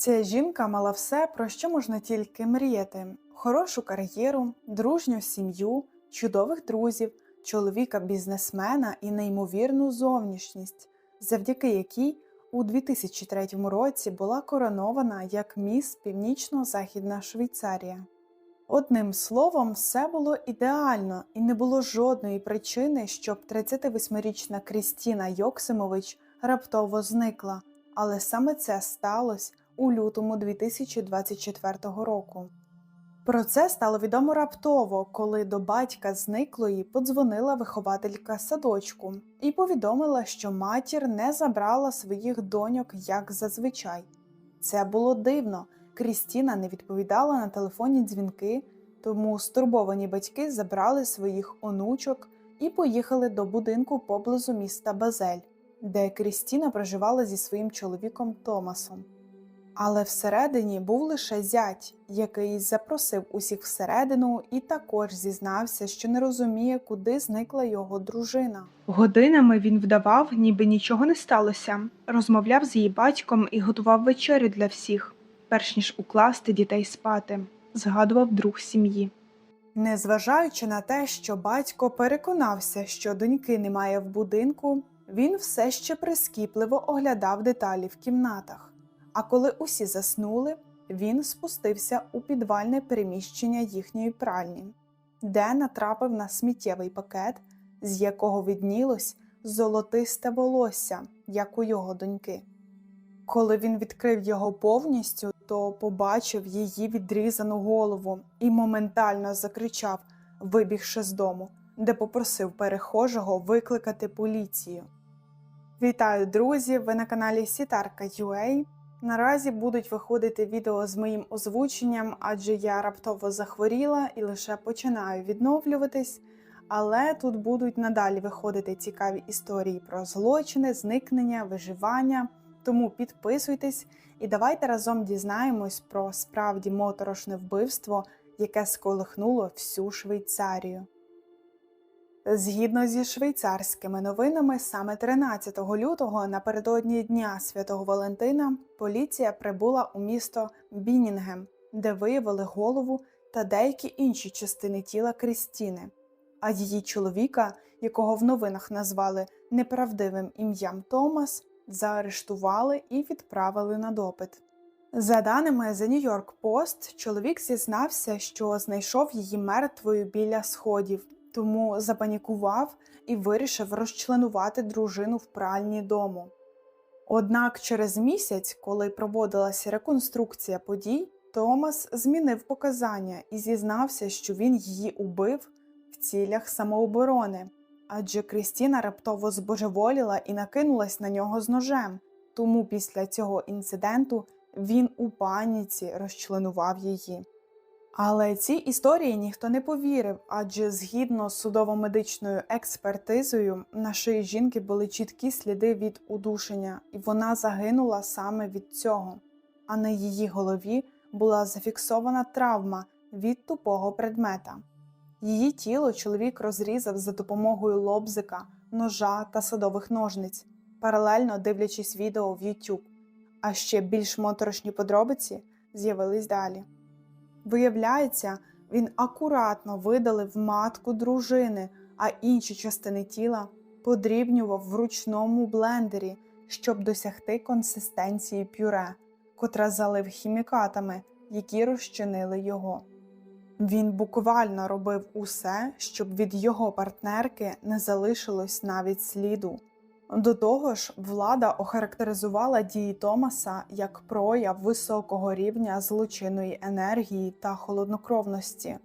Ця жінка мала все, про що можна тільки мріяти: хорошу кар'єру, дружню сім'ю, чудових друзів, чоловіка-бізнесмена і неймовірну зовнішність, завдяки якій у 2003 році була коронована як міс Північно-Західна Швейцарія. Одним словом, все було ідеально і не було жодної причини, щоб 38-річна Крістіна Йоксимович раптово зникла, але саме це сталося у лютому 2024 року. Про це стало відомо раптово, коли до батька зниклої подзвонила вихователька садочку і повідомила, що матір не забрала своїх доньок як зазвичай. Це було дивно. Крістіна не відповідала на телефонні дзвінки, тому стурбовані батьки забрали своїх онучок і поїхали до будинку поблизу міста Базель, де Крістіна проживала зі своїм чоловіком Томасом. Але всередині був лише зять, який запросив усіх всередину і також зізнався, що не розуміє, куди зникла його дружина. Годинами він вдавав, ніби нічого не сталося, розмовляв з її батьком і готував вечерю для всіх, перш ніж укласти дітей спати, згадував друг сім'ї. Незважаючи на те, що батько переконався, що доньки немає в будинку, він все ще прискіпливо оглядав деталі в кімнатах. А коли усі заснули, він спустився у підвальне переміщення їхньої пральні, де натрапив на сміттєвий пакет, з якого віднілось золотисте волосся, як у його доньки. Коли він відкрив його повністю, то побачив її відрізану голову і моментально закричав, вибігши з дому, де попросив перехожого викликати поліцію. Вітаю, друзі! Ви на каналі Сітарка UA. Наразі будуть виходити відео з моїм озвученням, адже я раптово захворіла і лише починаю відновлюватись. Але тут будуть надалі виходити цікаві історії про злочини, зникнення, виживання. Тому підписуйтесь і давайте разом дізнаємось про справді моторошне вбивство, яке сколихнуло всю Швейцарію. Згідно зі швейцарськими новинами, саме 13 лютого напередодні Дня Святого Валентина поліція прибула у місто Бінінгем, де виявили голову та деякі інші частини тіла Крістіни, а її чоловіка, якого в новинах назвали неправдивим ім'ям Томас, заарештували і відправили на допит. За даними The New York Post, чоловік зізнався, що знайшов її мертвою біля сходів, тому запанікував і вирішив розчленувати дружину в пральні дому. Однак через місяць, коли проводилася реконструкція подій, Томас змінив показання і зізнався, що він її убив в цілях самооборони адже Крістіна раптово збожеволіла і накинулась на нього з ножем. Тому після цього інциденту він у паніці розчленував її. Але цій історії ніхто не повірив, адже згідно з судово-медичною експертизою на шиї жінки були чіткі сліди від удушення, і вона загинула саме від цього. А на її голові була зафіксована травма від тупого предмета. Її тіло чоловік розрізав за допомогою лобзика, ножа та садових ножниць, паралельно дивлячись відео в YouTube. А ще більш моторошні подробиці з'явились далі. Виявляється, він акуратно видалив матку дружини, а інші частини тіла подрібнював в ручному блендері, щоб досягти консистенції пюре, котра залив хімікатами, які розчинили його. Він буквально робив усе, щоб від його партнерки не залишилось навіть сліду. До того ж, влада охарактеризувала дії Томаса як прояв високого рівня злочинної енергії та холоднокровності,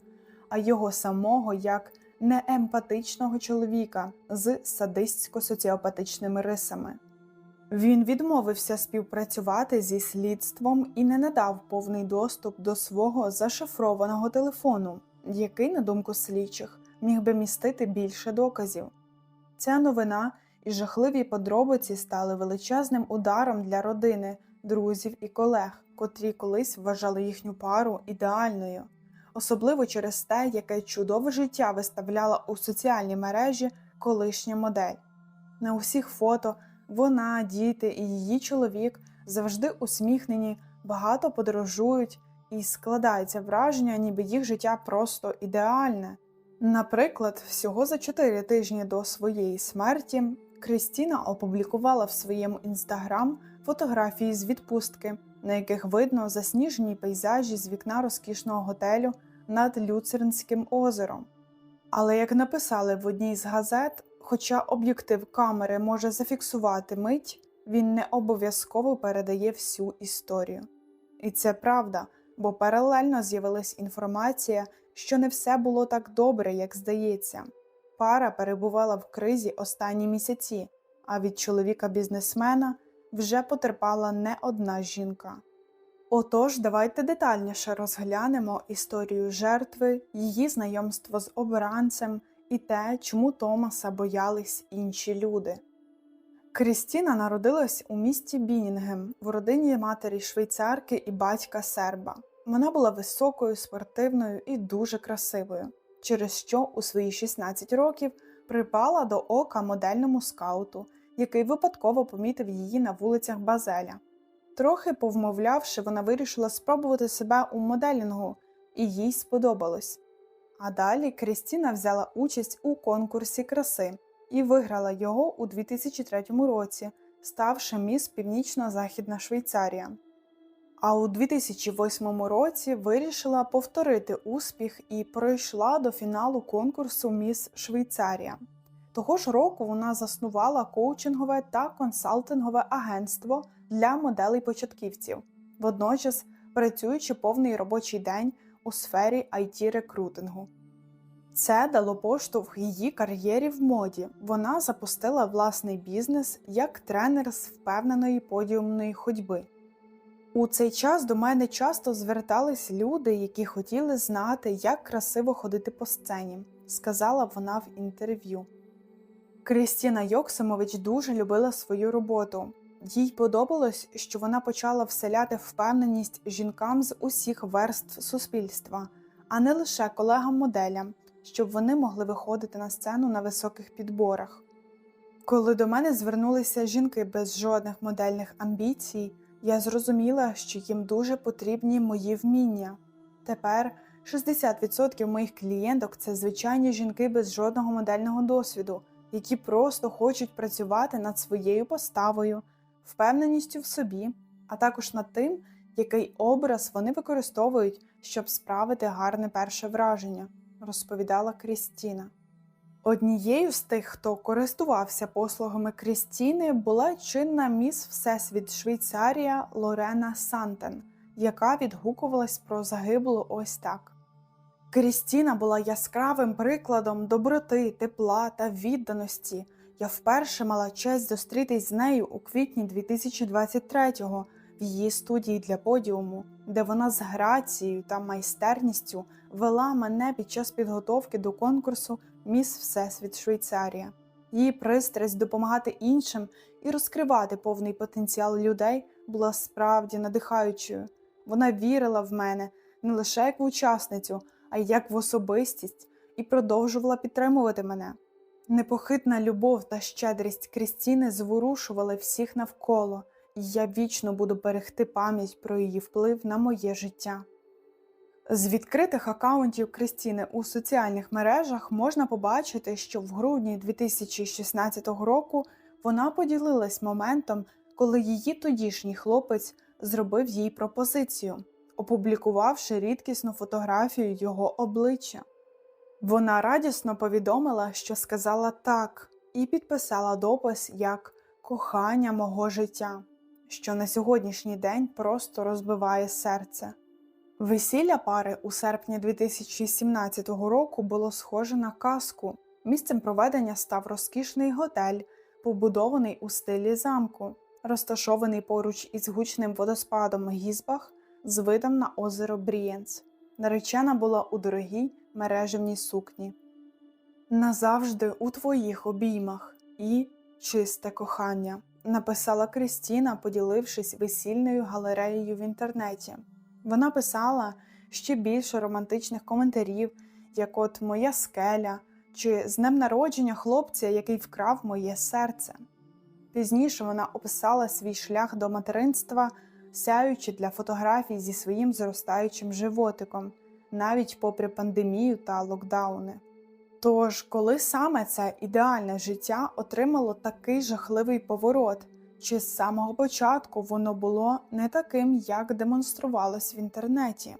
а його самого як неемпатичного чоловіка з садистсько-соціопатичними рисами. Він відмовився співпрацювати зі слідством і не надав повний доступ до свого зашифрованого телефону, який, на думку слідчих, міг би містити більше доказів. Ця новина і жахливі подробиці стали величезним ударом для родини, друзів і колег, котрі колись вважали їхню пару ідеальною, особливо через те, яке чудове життя виставляла у соціальній мережі колишня модель. На усіх фото вона, діти і її чоловік завжди усміхнені, багато подорожують і складається враження, ніби їх життя просто ідеальне. Наприклад, всього за 4 тижні до своєї смерті Крістіна опублікувала в своєму інстаграм фотографії з відпустки, на яких видно засніжені пейзажі з вікна розкішного готелю над Люцернським озером. Але як написали в одній з газет, хоча об'єктив камери може зафіксувати мить, він не обов'язково передає всю історію. І це правда, бо паралельно з'явилась інформація, що не все було так добре, як здається. Пара перебувала в кризі останні місяці, а від чоловіка-бізнесмена вже потерпала не одна жінка. Отож, давайте детальніше розглянемо історію жертви, її знайомство з обранцем і те, чому Томаса боялись інші люди. Крістіна народилась у місті Бінінгем в родині матері швейцарки і батька серба. Вона була високою, спортивною і дуже красивою, через що у свої 16 років припала до ока модельному скауту, який випадково помітив її на вулицях Базеля. Трохи повмовлявши, вона вирішила спробувати себе у моделінгу, і їй сподобалось. А далі Крістіна взяла участь у конкурсі краси і виграла його у 2003 році, ставши міс Північно-Західна Швейцарія. А у 2008 році вирішила повторити успіх і пройшла до фіналу конкурсу Міс Швейцарія. Того ж року вона заснувала коучингове та консалтингове агентство для моделей початківців, водночас працюючи повний робочий день у сфері it рекрутингу. Це дало поштовх її кар'єрі в моді. Вона запустила власний бізнес як тренер з впевненої подіумної ходьби. У цей час до мене часто звертались люди, які хотіли знати, як красиво ходити по сцені, сказала вона в інтерв'ю. Крістіна Йоксимович дуже любила свою роботу. Їй подобалось, що вона почала вселяти впевненість жінкам з усіх верств суспільства, а не лише колегам-моделям, щоб вони могли виходити на сцену на високих підборах. Коли до мене звернулися жінки без жодних модельних амбіцій, я зрозуміла, що їм дуже потрібні мої вміння. Тепер 60% моїх клієнток це звичайні жінки без жодного модельного досвіду, які просто хочуть працювати над своєю поставою, впевненістю в собі, а також над тим, який образ вони використовують, щоб справити гарне перше враження, розповідала Крістіна. Однією з тих, хто користувався послугами Крістіни, була чинна міс Всесвіт Швейцарія Лорена Сантен, яка відгукувалась про загиблу ось так. Крістіна була яскравим прикладом доброти, тепла та відданості. Я вперше мала честь зустрітись з нею у квітні 2023-го в її студії для подіуму, де вона з грацією та майстерністю вела мене під час підготовки до конкурсу Міс Всесвіт Швейцарія. Її пристрасть допомагати іншим і розкривати повний потенціал людей була справді надихаючою. Вона вірила в мене не лише як в учасницю, а й як в особистість, і продовжувала підтримувати мене. Непохитна любов та щедрість Крістіни зворушували всіх навколо, і я вічно буду берегти пам'ять про її вплив на моє життя. З відкритих акаунтів Крістіни у соціальних мережах можна побачити, що в грудні 2016 року вона поділилась моментом, коли її тодішній хлопець зробив їй пропозицію, опублікувавши рідкісну фотографію його обличчя. Вона радісно повідомила, що сказала так, і підписала допис як кохання мого життя, що на сьогоднішній день просто розбиває серце. Весілля пари у серпні 2017 року було схоже на казку. Місцем проведення став розкішний готель, побудований у стилі замку, розташований поруч із гучним водоспадом Гізбах з видом на озеро Брієнц. Наречена була у дорогій мережевній сукні. Назавжди у твоїх обіймах і чисте кохання, написала Крістіна, поділившись весільною галереєю в інтернеті. Вона писала ще більше романтичних коментарів, як от Моя скеля чи з днем народження хлопця, який вкрав моє серце. Пізніше вона описала свій шлях до материнства сяючи для фотографій зі своїм зростаючим животиком, навіть попри пандемію та локдауни. Тож, коли саме це ідеальне життя отримало такий жахливий поворот, чи з самого початку воно було не таким, як демонструвалось в інтернеті?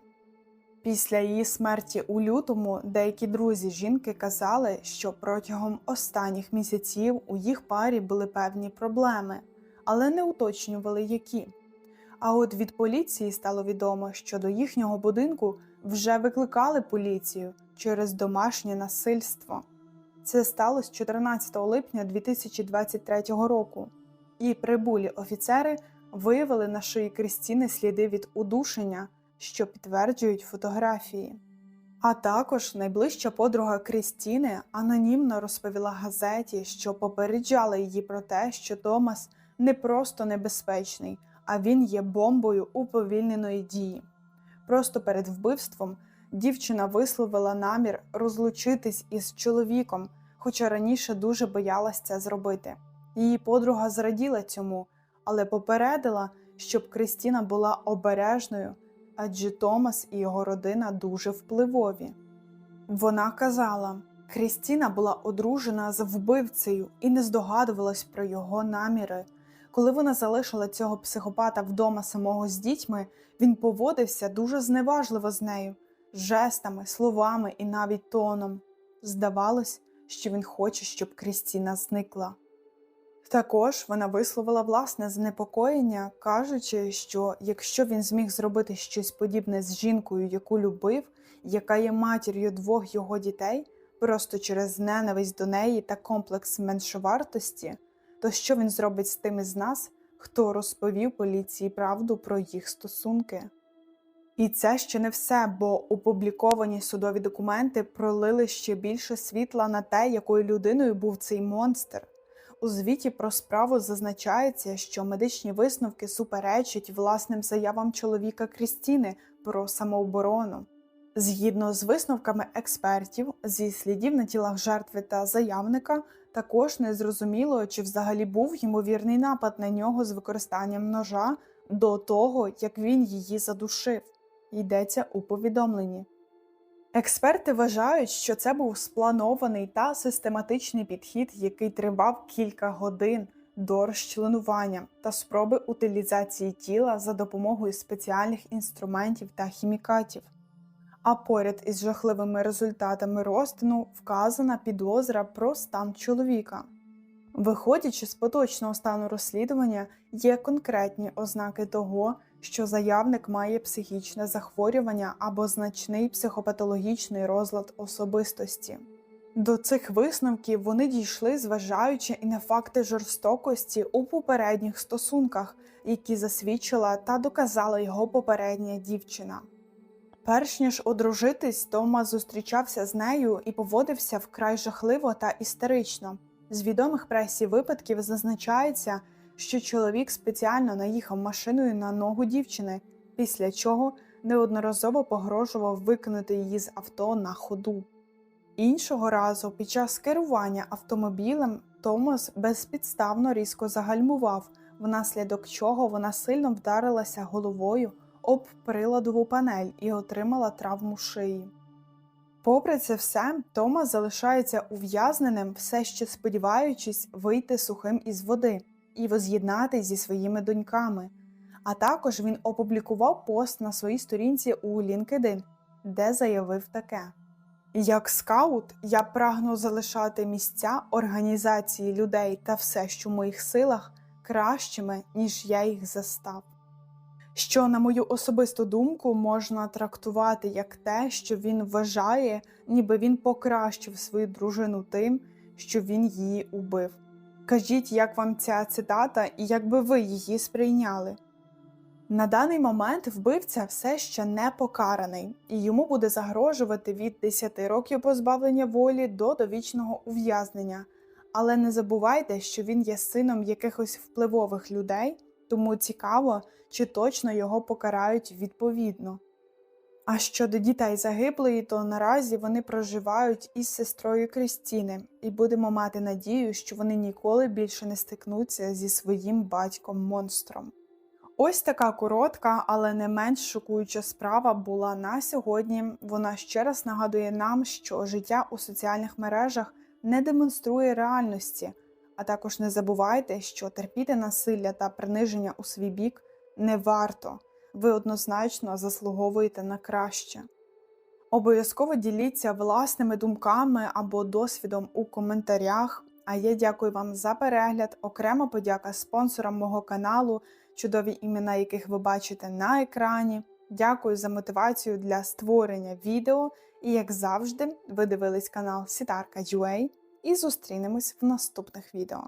Після її смерті у лютому деякі друзі жінки казали, що протягом останніх місяців у їх парі були певні проблеми, але не уточнювали які. А от від поліції стало відомо, що до їхнього будинку вже викликали поліцію через домашнє насильство. Це сталося 14 липня 2023 року, і прибулі офіцери виявили на шиї Крістіни сліди від удушення, що підтверджують фотографії. А також найближча подруга Крістіни анонімно розповіла газеті, що попереджала її про те, що Томас не просто небезпечний, а він є бомбою уповільненої дії. Просто перед вбивством дівчина висловила намір розлучитись із чоловіком, хоча раніше дуже боялась це зробити. Її подруга зраділа цьому, але попередила, щоб Крістіна була обережною, адже Томас і його родина дуже впливові. Вона казала, Крістіна була одружена з вбивцею і не здогадувалась про його наміри. Коли вона залишила цього психопата вдома самого з дітьми, він поводився дуже зневажливо з нею, жестами, словами і навіть тоном. Здавалось, що він хоче, щоб Крістіна зникла. Також вона висловила власне занепокоєння, кажучи, що якщо він зміг зробити щось подібне з жінкою, яку любив, яка є матір'ю двох його дітей, просто через ненависть до неї та комплекс меншовартості, то що він зробить з тими з нас, хто розповів поліції правду про їх стосунки? І це ще не все, бо опубліковані судові документи пролили ще більше світла на те, якою людиною був цей монстр. У звіті про справу зазначається, що медичні висновки суперечать власним заявам чоловіка Крістіни про самооборону. Згідно з висновками експертів, зі слідів на тілах жертви та заявника, також не зрозуміло, чи взагалі був ймовірний напад на нього з використанням ножа до того, як він її задушив. Йдеться у повідомленні. Експерти вважають, що це був спланований та систематичний підхід, який тривав кілька годин до розчленування та спроби утилізації тіла за допомогою спеціальних інструментів та хімікатів. А поряд із жахливими результатами розтину вказана підозра про стан чоловіка. Виходячи з поточного стану розслідування, є конкретні ознаки того, що заявник має психічне захворювання або значний психопатологічний розлад особистості. До цих висновків вони дійшли, зважаючи і на факти жорстокості у попередніх стосунках, які засвідчила та доказала його попередня дівчина. Перш ніж одружитись, Тома зустрічався з нею і поводився вкрай жахливо та істерично. З відомих пресі випадків зазначається, що чоловік спеціально наїхав машиною на ногу дівчини, після чого неодноразово погрожував викинути її з авто на ходу. Іншого разу, під час керування автомобілем, Томас безпідставно різко загальмував, внаслідок чого вона сильно вдарилася головою об приладову панель і отримала травму шиї. Попри це все, Томас залишається ув'язненим, все ще сподіваючись вийти сухим із води і воз'єднатись зі своїми доньками. А також він опублікував пост на своїй сторінці у LinkedIn, де заявив таке: Як скаут, я прагну залишати місця організації людей та все, що в моїх силах, кращими, ніж я їх застав. Що, на мою особисту думку, можна трактувати як те, що він вважає, ніби він покращив свою дружину тим, що він її убив. Кажіть, як вам ця цитата і як би ви її сприйняли? На даний момент вбивця все ще не покараний, і йому буде загрожувати від 10 років позбавлення волі до довічного ув'язнення. Але не забувайте, що він є сином якихось впливових людей, тому цікаво, чи точно його покарають відповідно. А щодо дітей загиблої, то наразі вони проживають із сестрою Крістіни, і будемо мати надію, що вони ніколи більше не стикнуться зі своїм батьком монстром. Ось така коротка, але не менш шокуюча справа була на сьогодні. Вона ще раз нагадує нам, що життя у соціальних мережах не демонструє реальності. А також не забувайте, що терпіти насилля та приниження у свій бік не варто. Ви однозначно заслуговуєте на краще. Обов'язково діліться власними думками або досвідом у коментарях. А я дякую вам за перегляд. Окрема подяка спонсорам мого каналу, чудові імена яких ви бачите на екрані. Дякую за мотивацію для створення відео. І як завжди, ви дивились канал Сітарка.ua і зустрінемось в наступних відео.